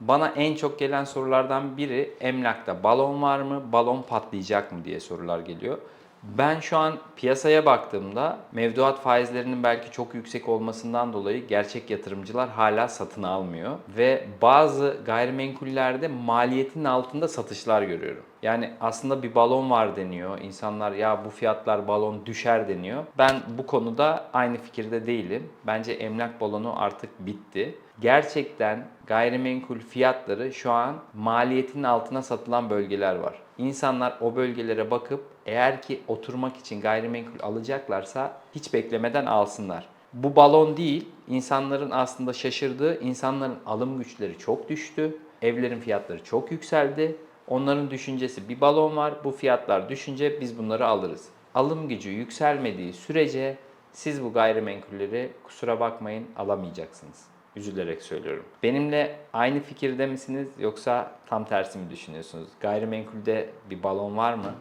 Bana en çok gelen sorulardan biri emlakta balon var mı, balon patlayacak mı diye sorular geliyor. Ben şu an piyasaya baktığımda mevduat faizlerinin belki çok yüksek olmasından dolayı gerçek yatırımcılar hala satın almıyor ve bazı gayrimenkullerde maliyetin altında satışlar görüyorum. Yani aslında bir balon var deniyor. İnsanlar ya bu fiyatlar balon düşer deniyor. Ben bu konuda aynı fikirde değilim. Bence emlak balonu artık bitti. Gerçekten gayrimenkul fiyatları şu an maliyetin altına satılan bölgeler var. İnsanlar o bölgelere bakıp eğer ki oturmak için gayrimenkul alacaklarsa hiç beklemeden alsınlar. Bu balon değil, insanların aslında şaşırdığı, insanların alım güçleri çok düştü. Evlerin fiyatları çok yükseldi. Onların düşüncesi bir balon var, bu fiyatlar düşünce biz bunları alırız. Alım gücü yükselmediği sürece siz bu gayrimenkulleri kusura bakmayın alamayacaksınız. Üzülerek söylüyorum. Benimle aynı fikirde misiniz yoksa tam tersi mi düşünüyorsunuz? Gayrimenkulde bir balon var mı?